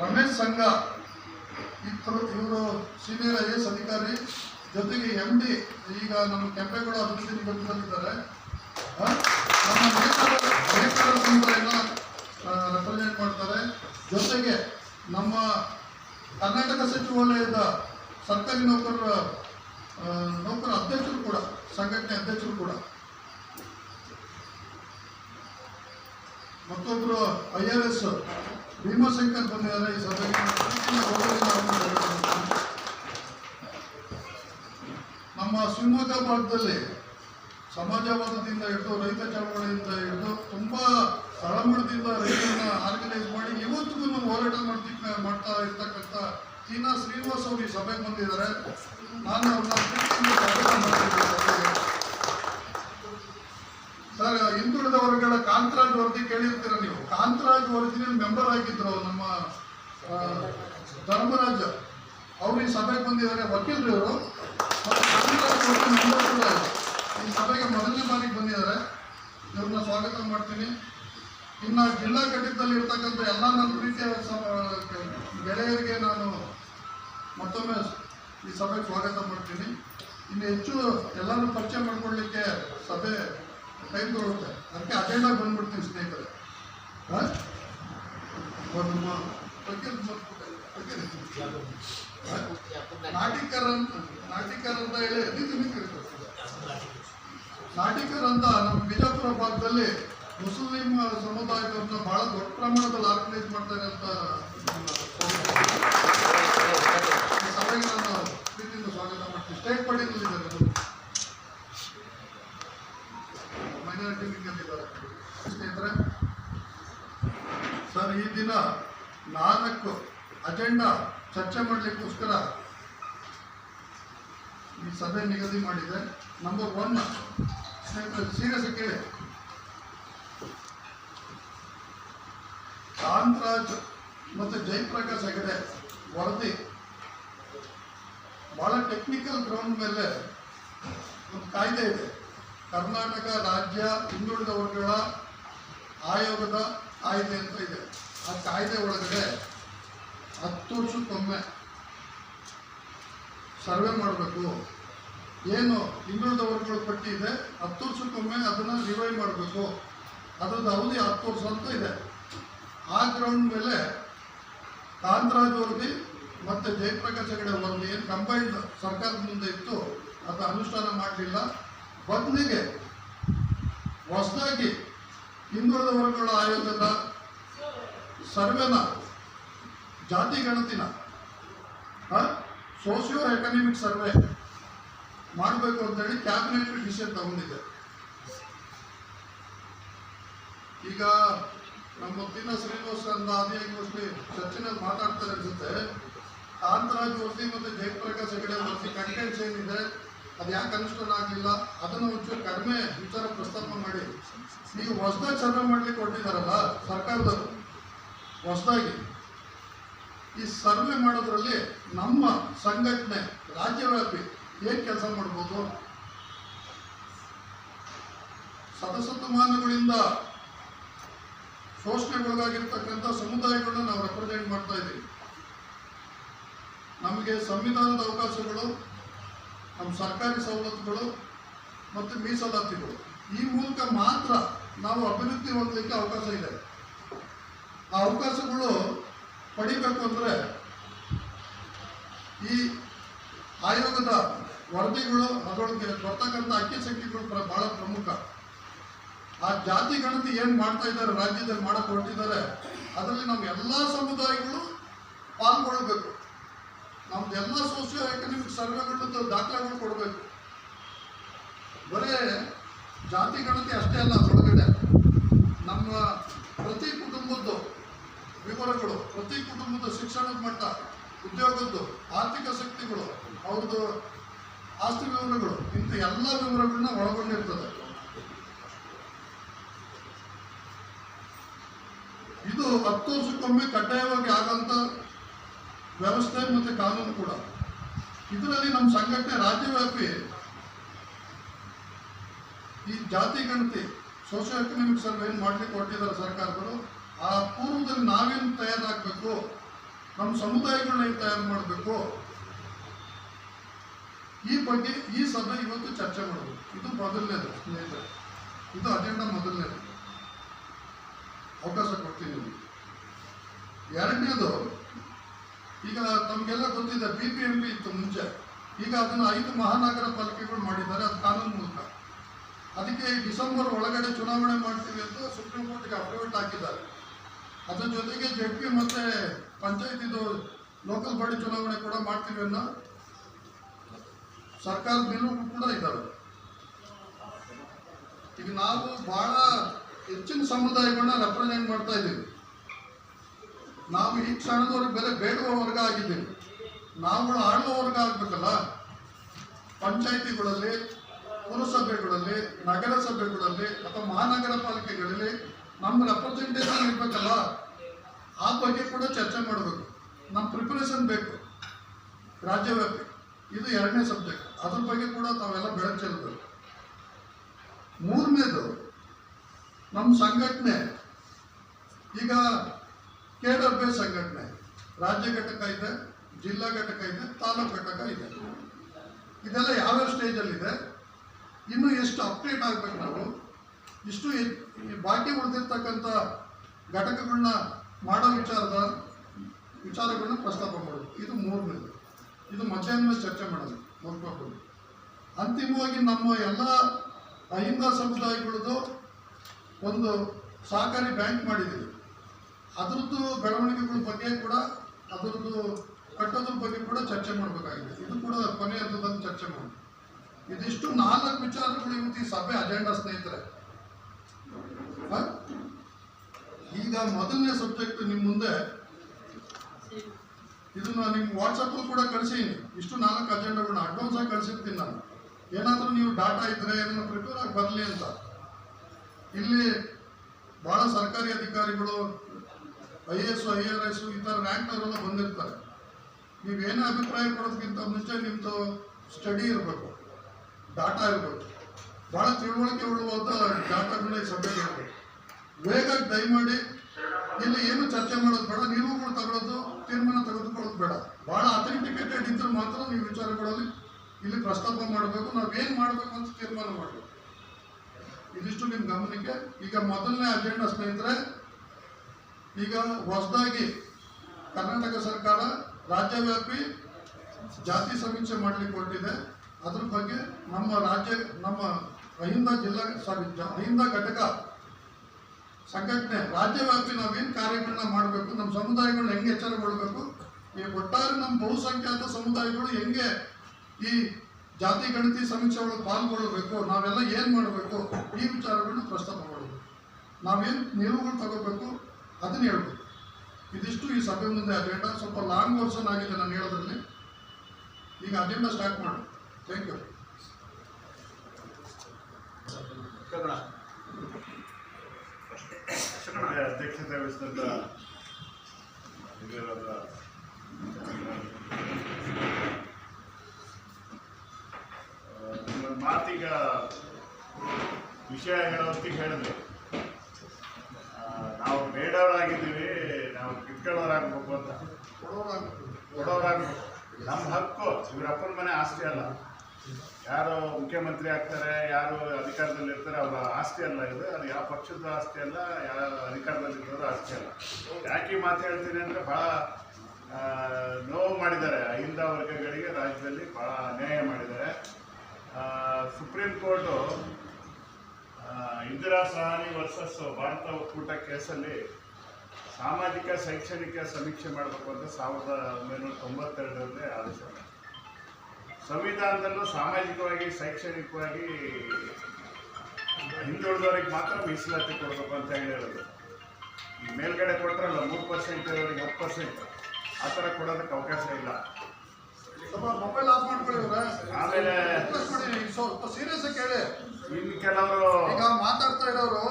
ರಮೇಶ್ ಸಂಘ. ಇತರು ಇವರು senior I S ಅಧಿಕಾರಿ ಜೊತೆಗೆ ಎಂ ಡಿ ಈಗ ನಮ್ಮ ಕೆಂಪೇಗೌಡ ಅಭಿವೃದ್ಧಿ ಆ, ನಮ್ಮ ನೇಕಾರ ಸಮುದಾಯನ ರೆಪ್ರೆಸೆಂಟ್ ಮಾಡ್ತಾರೆ. ಜೊತೆಗೆ ನಮ್ಮ ಕರ್ನಾಟಕ ಸಚಿವಾಲಯದ ಸರ್ಕಾರಿ ನೌಕರರ ನೌಕರ ಅಧ್ಯಕ್ಷರು ಕೂಡ ಸಂಘಟನೆ ಅಧ್ಯಕ್ಷರು ಕೂಡ. ಮತ್ತೊಬ್ಬರು ಐ ಆರ್ ಎಸ್ ಭೀಮಾಶಂಕರ್ ಬಂದಿದ್ದಾರೆ ಈ ಸಭೆಗೆ. ನಮ್ಮ ಶಿವಮೊಗ್ಗ ಭಾಗದಲ್ಲಿ ಸಮಾಜವಾದದಿಂದ ಹಿಡಿದು ರೈತ ಚಳವಳಿಯಿಂದ ಹಿಡಿದು ತುಂಬಾ ತಳಮಳದಿಂದ ರೈತರನ್ನ ಆರ್ಗನೈಸ್ ಮಾಡಿ ಇವತ್ತಿಗೂ ಹೋರಾಟ ಮಾಡ್ತಿಕ್ಕ ಮಾಡ್ತಾ ಇರ್ತಕ್ಕಂಥ ಚೀನಾ ಶ್ರೀನಿವಾಸ್ ಅವರು ಈ ಸಭೆಗೆ ಬಂದಿದ್ದಾರೆ ನಾನು ಅವ್ರನ್ನ ಸರ್, ಹಿಂದುಳಿದ ಕಾಂತರಾಜ್ ವರದಿ ಕೇಳಿರ್ತೀರ ನೀವು? ಕಾಂತರಾಜ್ ಒರಿಜಿನಲ್ ಮೆಂಬರ್ ಆಗಿದ್ರು ನಮ್ಮ ಧರ್ಮರಾಜ. ಅವ್ರು ಈ ಸಭೆಗೆ ಬಂದಿದ್ದಾರೆ. ವಕೀಲರು ಇವರು. ಈ ಸಭೆಗೆ ಮೊದಲನೇ ಬಾರಿಗೆ ಬಂದಿದ್ದಾರೆ. ಇವ್ರನ್ನ ಸ್ವಾಗತ ಮಾಡ್ತೀನಿ. ಇನ್ನು ಜಿಲ್ಲಾ ಘಟಕದಲ್ಲಿ ಇರ್ತಕ್ಕಂಥ ಎಲ್ಲ ನನ್ನ ಪ್ರೀತಿಯ ಗೆಳೆಯರಿಗೆ ನಾನು ಮತ್ತೊಮ್ಮೆ ಈ ಸಭೆಗೆ ಸ್ವಾಗತ ಮಾಡ್ತೀನಿ. ಇನ್ನು ಹೆಚ್ಚು ಎಲ್ಲರೂ ಪರಿಚಯ ಮಾಡ್ಕೊಳ್ಲಿಕ್ಕೆ ಸಭೆ ಟೈಮ್ ತಗೊಳುತ್ತೆ ಅದಕ್ಕೆ ಅಜೆಂಡಾ ಬಂದ್ಬಿಡ್ತೀನಿ ಸ್ನೇಹಿತರೆ? ನಾಟಿಕರ್ ಅಂತ ನಾಟಿಕರ್ ಅಂತ ಹೇಳಿ ನೀತಿ ನೀತಿ ನಾಟಿಕರ್ ಅಂತ ನಮ್ಮ ಬಿಜಾಪುರ ಭಾಗದಲ್ಲಿ ಮುಸ್ಲಿಂ ಸಮುದಾಯದವ್ರನ್ನ ಬಹಳ ದೊಡ್ಡ ಪ್ರಮಾಣದಲ್ಲಿ ಆರ್ಗನೈಸ್ ಮಾಡ್ತಾರೆ ಅಂತ ಈ ಸಭೆಗೆ ನಾನು ಪ್ರೀತಿಯಿಂದ ಸ್ವಾಗತ ಮಾಡ್ತೀನಿ ಸ್ಟೇಟ್ ಪಡಿನಲ್ಲಿದ್ದಾರೆ ಮೈನಾರಿಟಿ ವಿಂಗಲ್ಲಿದ್ದಾರೆ ಸ್ನೇಹಿತರೆ ಸರ್ ಈ ದಿನ ನಾಲ್ಕು ಅಜೆಂಡಾ ಚರ್ಚೆ ಮಾಡಲಿಕ್ಕೋಸ್ಕರ ಈ ಸಭೆ ನಿಗದಿ ಮಾಡಿದೆ. ನಂಬರ್ ಒನ್ ಸೀರಿಯಸ್ ಕೇಳಿ. ಕಾಂತರಾಜ್ ಮತ್ತು ಜಯಪ್ರಕಾಶ್ ಹೆಗಡೆ ವರದಿ. ಭಾಳ ಟೆಕ್ನಿಕಲ್ ಗ್ರೌಂಡ್ ಮೇಲೆ ಒಂದು ಕಾಯ್ದೆ ಇದೆ. ಕರ್ನಾಟಕ ರಾಜ್ಯ ಹಿಂದುಳಿದ ವರ್ಗಗಳ ಆಯೋಗದ ಕಾಯ್ದೆ ಅಂತ ಇದೆ. ಆ ಕಾಯ್ದೆ ಒಳಗಡೆ ಹತ್ತು ವರ್ಷಕ್ಕೊಮ್ಮೆ ಸರ್ವೆ ಮಾಡಬೇಕು. ಏನು ಹಿಂದುಳಿದ ವರ್ಗಗಳ ಪಟ್ಟಿ ಇದೆ, ಹತ್ತು ವರ್ಷಕ್ಕೊಮ್ಮೆ ಅದನ್ನು ರಿವೈವ್ ಮಾಡಬೇಕು. ಅದರದ್ದು ಅವಧಿ ಹತ್ತು ವರ್ಷ ಅಂತ ಇದೆ. ಆ ಗ್ರೌಂಡ್ ಮೇಲೆ ಕಾಂತರಾಜ್ ವರದಿ ಮತ್ತು ಜಯಪ್ರಕಾಶ್ ಹೆಗಡೆ ವರದಿ ಏನು ಕಂಬೈನ್ಡ್ ಸರ್ಕಾರದ ಮುಂದೆ ಇತ್ತು, ಅದು ಅನುಷ್ಠಾನ ಮಾಡಲಿಲ್ಲ. ಬದಲಿಗೆ ಹೊಸದಾಗಿ ಹಿಂದುಳಿದ ವರ್ಗಗಳ ಆಯೋಗದ ಸರ್ವೆನ ಜಾತಿ ಗಣತಿನ ಸೋಷಿಯೋ ಎಕನಾಮಿಕ್ ಸರ್ವೆ ಮಾಡಬೇಕು ಅಂತೇಳಿ ಕ್ಯಾಬಿನೆಟ್ ಡಿಸಿಷನ್ ತಗೊಂಡಿದೆ ಈಗ ನಮ್ಮ ದಿನ ಶ್ರೀನಿವಾಸ ಅಂತ ಅದೇ ಚರ್ಚೆನಲ್ಲಿ ಮಾತಾಡ್ತಾರೆ ಅನ್ಸುತ್ತೆ. ಕಾಂತರಾಜ್ ವರದಿ ಮತ್ತು ಜಯಪ್ರಕಾಶ್ ಹೆಗಡೆ ವರದಿ ಕಂಟೆಂಟ್ಸ್ ಏನಿದೆ, ಅದು ಯಾಕೆ ಅನುಷ್ಠಾನ ಆಗಲಿಲ್ಲ, ಅದನ್ನು ಒಂಚೂರು ಕಡಿಮೆ ವಿಚಾರ ಪ್ರಸ್ತಾಪ ಮಾಡಿ. ನೀವು ಹೊಸದಾಗಿ ಸರ್ವೆ ಮಾಡ್ಲಿಕ್ಕೆ ಕೊಟ್ಟಿದ್ದಾರಲ್ಲ ಸರ್ಕಾರದವರು, ಹೊಸದಾಗಿ. ಈ ಸರ್ವೆ ಮಾಡೋದ್ರಲ್ಲಿ ನಮ್ಮ ಸಂಘಟನೆ ರಾಜ್ಯವ್ಯಾಪಿ ಏನು ಕೆಲಸ ಮಾಡ್ಬೋದು? ಸತಸತಮಾನಗಳಿಂದ ಶೋಷಣೆಗೊಳಗಾಗಿರ್ತಕ್ಕಂಥ ಸಮುದಾಯಗಳನ್ನ ನಾವು ರೆಪ್ರೆಸೆಂಟ್ ಮಾಡ್ತಾ ಇದ್ದೀವಿ. ನಮಗೆ ಸಂವಿಧಾನದ ಅವಕಾಶಗಳು ನಮ್ಮ ಸರ್ಕಾರಿ ಸವಲತ್ತುಗಳು ಮತ್ತು ಮೀಸಲಾತಿಗಳು. ಈ ಮೂಲಕ ಮಾತ್ರ ನಾವು ಅಭಿವೃದ್ಧಿ ಹೊಂದಲಿಕ್ಕೆ ಅವಕಾಶ ಇದೆ. ಆ ಅವಕಾಶಗಳು ಪಡಿಬೇಕು ಅಂದರೆ ಈ ಆಯೋಗದ ವರದಿಗಳು, ಅದರೊಳಗೆ ಬರ್ತಕ್ಕಂಥ ಅಕ್ಕಿ ಸಂಖ್ಯೆಗಳು ಬಹಳ ಪ್ರಮುಖ. ಆ ಜಾತಿ ಗಣತಿ ಏನು ಮಾಡ್ತಾ ಇದ್ದಾರೆ, ರಾಜ್ಯದಲ್ಲಿ ಮಾಡಕ್ಕೆ ಹೊರಟಿದ್ದಾರೆ, ಅದರಲ್ಲಿ ನಮ್ಮ ಎಲ್ಲ ಸಮುದಾಯಗಳು ಪಾಲ್ಗೊಳ್ಬೇಕು ನಮ್ದು ಎಲ್ಲ ಸೋಷಿಯೋ ಎಕನಾಮಿಕ್ ಸರ್ವೆಗಳದ್ದು ದಾಖಲೆಗಳು ಕೊಡಬೇಕು. ಬರೇ ಜಾತಿ ಗಣತಿ ಅಷ್ಟೇ ಅಲ್ಲ, ಅದರೊಳಗಡೆ ನಮ್ಮ ಪ್ರತಿ ಕುಟುಂಬದ್ದು ವಿವರಗಳು, ಪ್ರತಿ ಕುಟುಂಬದ ಶಿಕ್ಷಣದ ಮಟ್ಟ, ಉದ್ಯೋಗದ್ದು, ಆರ್ಥಿಕ ಶಕ್ತಿಗಳು, ಅವ್ರದ್ದು ಆಸ್ತಿ ವಿವರಗಳು, ಇಂಥ ಎಲ್ಲ ವಿವರಗಳನ್ನ ಒಳಗೊಂಡಿರ್ತದೆ. ಇದು ಹತ್ತು ವರ್ಷಕ್ಕೊಮ್ಮೆ ಕಡ್ಡಾಯವಾಗಿ ಆಗಂತ ವ್ಯವಸ್ಥೆ ಮತ್ತು ಕಾನೂನು ಕೂಡ. ಇದರಲ್ಲಿ ನಮ್ಮ ಸಂಘಟನೆ ರಾಜ್ಯವ್ಯಾಪಿ ಈ ಜಾತಿ ಗಣತಿ ಸೋಷಿಯೋ ಎಕನಾಮಿಕ್ ಸರ್ವೆ ಏನು ಮಾಡ್ಲಿಕ್ಕೆ ಕೊಟ್ಟಿದ್ದಾರೆ ಸರ್ಕಾರಗಳು? ಆ ಪೂರ್ವದಲ್ಲಿ ನಾವೇನು ತಯಾರಾಗಬೇಕು? ನಮ್ಮ ಸಮುದಾಯಗಳನ್ನ ಏನು ತಯಾರು ಮಾಡಬೇಕು? ಈ ಬಗ್ಗೆ ಈ ಸಭೆ ಇವತ್ತು ಚರ್ಚೆ ಮಾಡಬೇಕು ಇದು ಮೊದಲನೇದು, ಸ್ನೇಹಿತರೆ. ಇದು ಅಜೆಂಡಾ ಮೊದಲನೇದು. ಅವಕಾಶ ಕೊಡ್ತೀನಿ ಎರಡನೇದು, ಈಗ ತಮಗೆಲ್ಲ ಗೊತ್ತಿದೆ ಬಿ ಪಿ ಎಂ ಪಿ ಇತ್ತು ಮುಂಚೆ. ಈಗ ಅದನ್ನು ಐದು ಮಹಾನಗರ ಪಾಲಿಕೆಗಳು ಮಾಡಿದ್ದಾರೆ, ಅದು ಕಾನೂನು ಮೂಲಕ. ಅದಕ್ಕೆ ಡಿಸೆಂಬರ್ ಒಳಗಡೆ ಚುನಾವಣೆ ಮಾಡ್ತೀವಿ ಅಂತ ಸುಪ್ರೀಂ ಕೋರ್ಟ್ಗೆ ಅಫಿಡವಿಟ್ ಹಾಕಿದ್ದಾರೆ. ಅದ್ರ ಜೊತೆಗೆ ಜೆಡ್ ಪಿ ಮತ್ತು ಪಂಚಾಯತಿದು ಲೋಕಲ್ ಬಾಡಿ ಚುನಾವಣೆ ಕೂಡ ಮಾಡ್ತೀವಿ ಅನ್ನೋ ಸರ್ಕಾರದ ನಿಲುವು ಕೂಡ ಇದ್ದಾವೆ ಈಗ ನಾವು ಬಹಳ ಹೆಚ್ಚಿನ ಸಮುದಾಯಗಳನ್ನ ರೆಪ್ರೆಸೆಂಟ್ ಮಾಡ್ತಾ ಇದ್ದೀವಿ. ನಾವು ಈ ಕ್ಷಣದವ್ರಿಗೆ ಬೆಲೆ ಬೇಡುವ ವರ್ಗ ಆಗಿದ್ದೀವಿ. ನಾವುಗಳು ಆಳುವ ವರ್ಗ ಆಗಬೇಕಲ್ಲ? ಪಂಚಾಯಿತಿಗಳಲ್ಲಿ, ಪುರಸಭೆಗಳಲ್ಲಿ, ನಗರಸಭೆಗಳಲ್ಲಿ ಅಥವಾ ಮಹಾನಗರ ಪಾಲಿಕೆಗಳಲ್ಲಿ ನಮ್ಮ ರೆಪ್ರೆಸೆಂಟೇಷನ್ ಇರ್ಬೇಕಲ್ಲ? ಆ ಬಗ್ಗೆ ಕೂಡ ಚರ್ಚೆ ಮಾಡಬೇಕು. ನಮ್ಮ ಪ್ರಿಪರೇಷನ್ ಬೇಕು. ರಾಜ್ಯವ್ಯಾಪಿ. ಇದು ಎರಡನೇ ಸಬ್ಜೆಕ್ಟ್ ಅದ್ರ ಬಗ್ಗೆ ಕೂಡ ತಾವೆಲ್ಲ ಬೆಳಕು ಚೆಲ್ಲಬೇಕು ಮೂರನೇದು ನಮ್ಮ ಸಂಘಟನೆ. ಈಗ ಕೆಡಬ್ಲ್ಯೂ ಸಂಘಟನೆ. ರಾಜ್ಯ ಘಟಕ ಇದೆ, ಜಿಲ್ಲಾ ಘಟಕ ಇದೆ, ತಾಲೂಕು ಘಟಕ ಇದೆ. ಇದೆಲ್ಲ ಯಾವ್ಯಾವ ಸ್ಟೇಜಲ್ಲಿದೆ ಇನ್ನೂ ಎಷ್ಟು ಅಪ್ಡೇಟ್ ಆಗಬೇಕು ನಾವು? ಇಷ್ಟು ಬಾಕಿ ಉಳಿದಿರ್ತಕ್ಕಂಥ ಘಟಕಗಳನ್ನ ಮಾಡೋ ವಿಚಾರದ ವಿಚಾರಗಳನ್ನ ಪ್ರಸ್ತಾಪ ಮಾಡೋದು. ಇದು ಮೂರನೇದು. ಇದು ಮಧ್ಯಾಹ್ನ ಚರ್ಚೆ ಮಾಡೋದು. ನೋಡ್ಕೊಂಡು ಅಂತಿಮವಾಗಿ ನಮ್ಮ ಎಲ್ಲ ಅಹಿಂದ ಸಮುದಾಯಗಳದ್ದು ಒಂದು ಸಹಕಾರಿ ಬ್ಯಾಂಕ್ ಮಾಡಿದ್ದೀವಿ ಅದರದ್ದು ಬೆಳವಣಿಗೆಗಳ ಬಗ್ಗೆ ಕೂಡ, ಅದರದ್ದು ಕಟ್ಟೋದ್ರ ಬಗ್ಗೆ ಕೂಡ ಚರ್ಚೆ ಮಾಡಬೇಕಾಗಿದೆ. ಇದು ಕೂಡ ಕೊನೆ ಹಂತದಲ್ಲಿ ಚರ್ಚೆ ಮಾಡಿ ಇದಿಷ್ಟು ನಾಲ್ಕು ವಿಚಾರಗಳು ಇವತ್ತು ಈ ಸಭೆ ಅಜೆಂಡಾ ಸ್ನೇಹಿತರೆ? ಈಗ ಮೊದಲನೇ ಸಬ್ಜೆಕ್ಟ್ ನಿಮ್ಮ ಮುಂದೆ. ಇದನ್ನ ನಿಮ್ಮ ವಾಟ್ಸಪ್ಪಲ್ಲಿ ಕೂಡ ಕಳಿಸೀನಿ ಇಷ್ಟು ನಾಲ್ಕು ಅಜೆಂಡಾಗಳನ್ನ ಅಡ್ವಾನ್ಸ್ ಆಗಿ ಕಳಿಸಿರ್ತೀನಿ ನಾನು. ಏನಾದರೂ ನೀವು ಡಾಟಾ ಇದ್ರೆ ಏನಾದ್ರು ಪ್ರಿಪೇರ್ ಆಗಿ ಬರಲಿ ಅಂತ. ಇಲ್ಲಿ ಬಹಳ ಸರ್ಕಾರಿ ಅಧಿಕಾರಿಗಳು I A S I R S ಈ ಥರ ರ್ಯಾಂಕ್ನವರೆಲ್ಲ ಬಂದಿರ್ತಾರೆ. ನೀವೇನೇ ಅಭಿಪ್ರಾಯ ಕೊಡೋದಕ್ಕಿಂತ ಮುಂಚೆ ನಿಮ್ಮದು ಸ್ಟಡಿ ಇರಬೇಕು. ಡಾಟಾ ಇರಬೇಕು. ಭಾಳ ತಿಳುವಳಿಕೆ ಉಳ್ಳುವಂಥ ಡಾಟಾಗಳೇ ಸಭೆ ಬೇಗ ದಯಮಾಡಿ ಇಲ್ಲಿ ಏನು ಚರ್ಚೆ ಮಾಡೋದು ಬೇಡ ನಿಲುವುಗಳು ತಗೊಳ್ಳೋದು, ತೀರ್ಮಾನ ತೆಗೆದುಕೊಳ್ಳೋದು ಬೇಡ. ಬಹಳ ಅಥೆಂಟಿಕೇಟೆಡ್ ಇದ್ದರೆ ಮಾತ್ರ ನೀವು ವಿಚಾರಗಳಲ್ಲಿ ಇಲ್ಲಿ ಪ್ರಸ್ತಾಪ ಮಾಡಬೇಕು, ನಾವೇನು ಮಾಡಬೇಕು ಅಂತ ತೀರ್ಮಾನ ಮಾಡಬೇಕು. ಇದಿಷ್ಟು ನಿಮ್ಮ ಗಮನಕ್ಕೆ. ಈಗ ಮೊದಲನೇ ಅಜೆಂಡಾ ಸ್ನೇಹಿತರೆ, ಈಗ ಹೊಸದಾಗಿ ಕರ್ನಾಟಕ ಸರ್ಕಾರ ರಾಜ್ಯವ್ಯಾಪಿ ಜಾತಿ ಸಮೀಕ್ಷೆ ಮಾಡಲಿಕ್ಕೆ ಹೊರಟಿದೆ. ಅದ್ರ ಬಗ್ಗೆ ನಮ್ಮ ರಾಜ್ಯ, ನಮ್ಮ ಅಹಿಂದ ಜಿಲ್ಲಾ ಸಾರಿ ಅಹಿಂದ ಘಟಕ ಸಂಘಟನೆ, ರಾಜ್ಯವ್ಯಾಪಿ ನಾವೇನು ಕಾರ್ಯಗಳನ್ನ ಮಾಡಬೇಕು ನಮ್ಮ ಸಮುದಾಯಗಳನ್ನ ಹೆಂಗೆ ಎಚ್ಚರಗೊಳ್ಬೇಕು ಈ ಒಟ್ಟಾರೆ ನಮ್ಮ ಬಹುಸಂಖ್ಯಾತ ಸಮುದಾಯಗಳು ಹೆಂಗೆ ಈ ಜಾತಿ, ಗಣತಿ ಸಮೀಕ್ಷೆ ಒಳಗೆ ಪಾಲ್ಗೊಳ್ಳಬೇಕು, ನಾವೆಲ್ಲ ಏನು ಮಾಡಬೇಕು, ಈ ವಿಚಾರಗಳನ್ನ ಪ್ರಸ್ತಾಪ ಮಾಡಬೇಕು. ನಾವೇನು ನಿಲುವುಗಳು ತಗೋಬೇಕು ಅದನ್ನ ಹೇಳ್ಬೇಕು. ಇದಿಷ್ಟು ಈ ಸಭೆ ಮುಂದೆ ಅಜೆಂಡಾ ಸ್ವಲ್ಪ ಲಾಂಗ್ ವರ್ಷನ್ ಆಗಿದೆ ನಾನು ಹೇಳೋದ್ರಲ್ಲಿ. ಈಗ ಅಜೆಂಡಾ ಸ್ಟಾರ್ಟ್ ಮಾಡು. ಥ್ಯಾಂಕ್ ಯು ಅಧ್ಯಕ್ಷತೆ ವಹಿಸಿದಂಥ ಹಿರಿಯರಾದ ಮಾತೀಗ ವಿಷಯ ಹೇಳೋದಕ್ಕೆ ಹೇಳಿದ್ರು ನಾವು ಬೇಡವರಾಗಿದ್ದೀವಿ, ನಾವು ಕಿತ್ಕೊಳ್ಳೋರಾಗಬೇಕು ಅಂತ. ಕೊಡೋರಾಗಬೇಕು. ಕೊಡೋರಾಗಬೇಕು. ನಮ್ಮ ಹಕ್ಕು, ಇವರಪ್ಪನ ಮನೆ ಆಸ್ತಿ ಅಲ್ಲ. ಯಾರು ಮುಖ್ಯಮಂತ್ರಿ ಆಗ್ತಾರೆ, ಯಾರು ಅಧಿಕಾರದಲ್ಲಿ ಇರ್ತಾರೆ, ಅವರ ಆಸ್ತಿ ಅಲ್ಲ ಇದು. ಅದು ಯಾವ ಪಕ್ಷದ ಆಸ್ತಿ ಅಲ್ಲ ಯಾರು ಅಧಿಕಾರದಲ್ಲಿ ಇರೋದು ಆಸ್ತಿ ಅಲ್ಲ. ಯಾಕೆ ಮಾತು ಹೇಳ್ತೀನಿ ಅಂದರೆ ಭಾಳ ನೋವು ಮಾಡಿದ್ದಾರೆ. ಅಹಿಂದ ವರ್ಗಗಳಿಗೆ ರಾಜ್ಯದಲ್ಲಿ ಭಾಳ ಅನ್ಯಾಯ ಮಾಡಿದ್ದಾರೆ. Supreme court Indira Sawhney versus Bharat ಒಕ್ಕೂಟ ಕೇಸಲ್ಲಿ ಸಾಮಾಜಿಕ, ಶೈಕ್ಷಣಿಕ ಸಮೀಕ್ಷೆ ಮಾಡಬೇಕು ಅಂತ ಸಾವಿರದ ಒಂಬೈನೂರ ತೊಂಬತ್ತೆರಡರಲ್ಲಿ ಆದೇಶ. ಸಂವಿಧಾನದಲ್ಲೂ ಸಾಮಾಜಿಕವಾಗಿ ಶೈಕ್ಷಣಿಕವಾಗಿ ಹಿಂದುಳಿದವರಿಗೆ ಮಾತ್ರ ಮೀಸಲಾತಿ ಕೊಡಬೇಕು ಅಂತ ಈ ಮೇಲ್ಗಡೆ ಕೊಟ್ಟರಲ್ಲ ಮೂರು ಪರ್ಸೆಂಟ್ ಇರೋರಿಗೆ ಹತ್ತು ಪರ್ಸೆಂಟ್ ಆ ಥರ ಕೊಡೋದಕ್ಕೆ ಅವಕಾಶ ಇಲ್ಲ. ಸ್ವಲ್ಪ ಮೊಬೈಲ್ ಆಫ್ ಮಾಡ್ಕೊಳ್ಳಿ ಆಮೇಲೆ ಸೀರಿಯಸ್ ಕೇಳಿ. ಇನ್ನು ಕೆಲವರು ಈಗ ಮಾತಾಡ್ತಾ ಇರೋರು